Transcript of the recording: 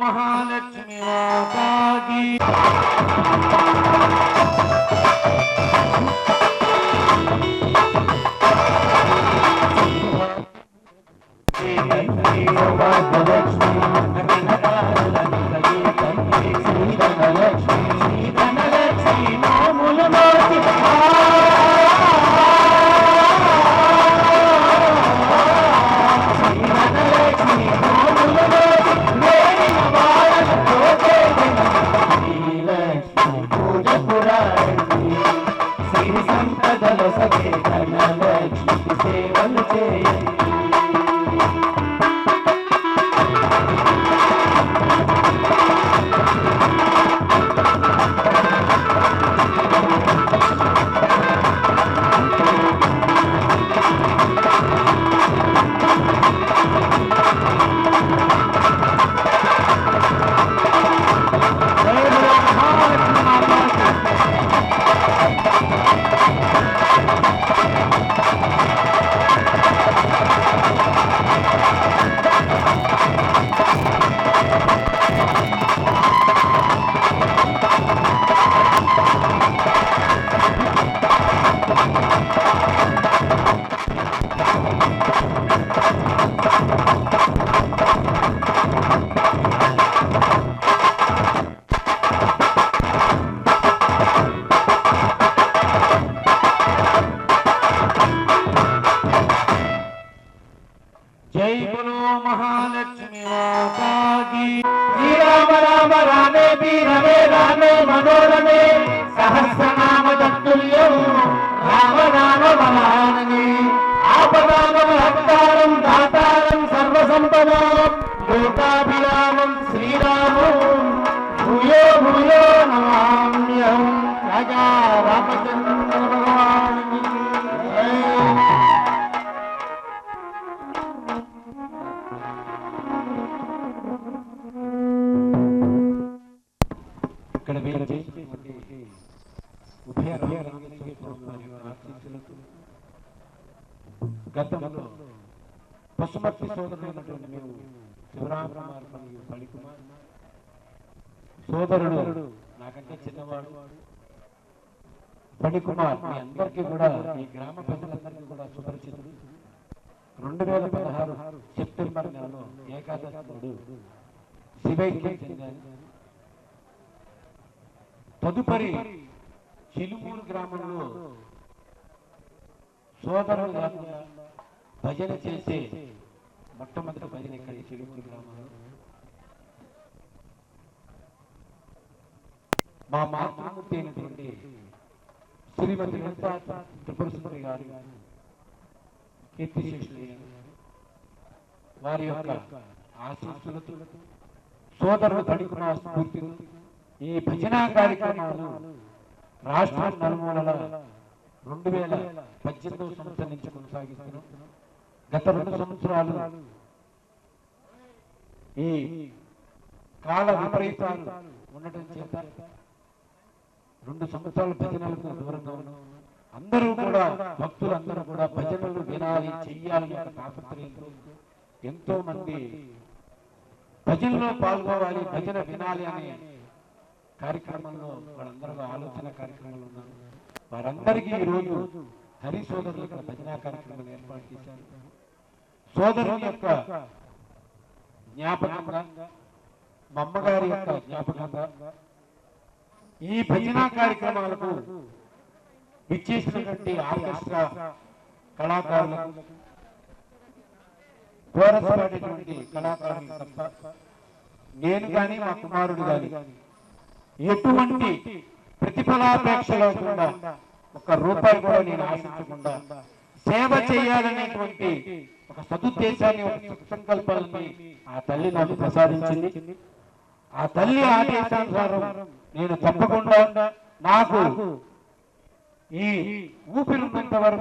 महालक्ष्मी माता की జై బలో మహాలక్ష్మి మాతాకి రామ రామే వీరమే రామే మనోరమే సహస్రనామ తత్తుల్యం రామ రామ మహానని. ఆపదానం హత్తారం దాతారం సర్వసంపదాం. లోకాభిరామం శ్రీరామం. భూయో భూయో నమామ్యం రాజా రామచంద్ర ఇక్కడ వీరు ఉభయ రామలింగేశ్వర స్వామి వారి ఆశీస్సులతో గతంలో పశుమతి సోదరుడైనటువంటి మేము శివరామకుమార్ మరియు ఫణికుమార్ సోదరుడు నాకంటే చిన్నవాడు. ఫణికుమార్ మీ అందరికీ కూడా ఈ గ్రామ ప్రజలందరికీ కూడా సుపరిచితుడు. రెండు వేల పదహారు సెప్టెంబర్ నెలలో ఏకాదశి నాడు శివైక్యం చెందాను తదుపరి చిలుమూరు గ్రామంలో సోదరులు లేకుండా భజన చేసే మొట్టమొదటి భజన ఇక్కడ చిలుమూరు గ్రామంలో. మా మాతృమూర్తి అయినటువంటి శ్రీమతి లలితా త్రిపుర సుందరి గారు కీర్తిశేషులు వారి యొక్క ఆశీస్సులతో సోదరులు పడుకున్న స్ఫూర్తితో ఈ భజన కార్యక్రమాలు రాష్ట్రం నలుమూలల రెండు వేల పద్దెనిమిదవ సంవత్సరం నుంచి కొనసాగిస్తున్నాం గత రెండు సంవత్సరాలు ఈ కాల విపరీతాలు ఉండటం చేత రెండు సంవత్సరాలు భజనలకు దూరంగా ఉన్నాం అందరూ కూడా భక్తులు అందరూ కూడా భజనలు వినాలి చెయ్యాలని తాపత్రయంతో ఎంతో మంది భజనలో పాల్గొవాలి భజన వినాలి అనే కార్యక్రమంలో వాళ్ళందరూ ఆలోచన కార్యక్రమంలో ఉన్నారు. వారందరికీ ఈరోజు హరి సోదరులు ఇక్కడ భజనా కార్యక్రమాన్ని ఏర్పాటు చేశారు. సోదరుల యొక్క జ్ఞాపకంగా మా అమ్మగారి యొక్క జ్ఞాపకంగా ఈ భజనా కార్యక్రమాలకు విచ్చేసినటువంటి ఆర్కెస్ట్రా కళాకారులకు కోరస్ పాడేటువంటి కళాకారులు తప్ప నేను కానీ మా కుమారుడు కానీ ఎటువంటి ప్రతిఫలాపేక్ష లేకుండా ఒక రూపాయి కూడా నేను ఆశించకుండా సేవ చేయాలనేటువంటి ఒక సదుద్దేశాన్ని ఒక సత్సంకల్పాలని ఆ తల్లి నాకు ప్రసాదించింది. ఆ తల్లి ఆదేశానుసారం నేను తప్పకుండా నాకు ఈ ఊపిరి ఉన్నంత వరకు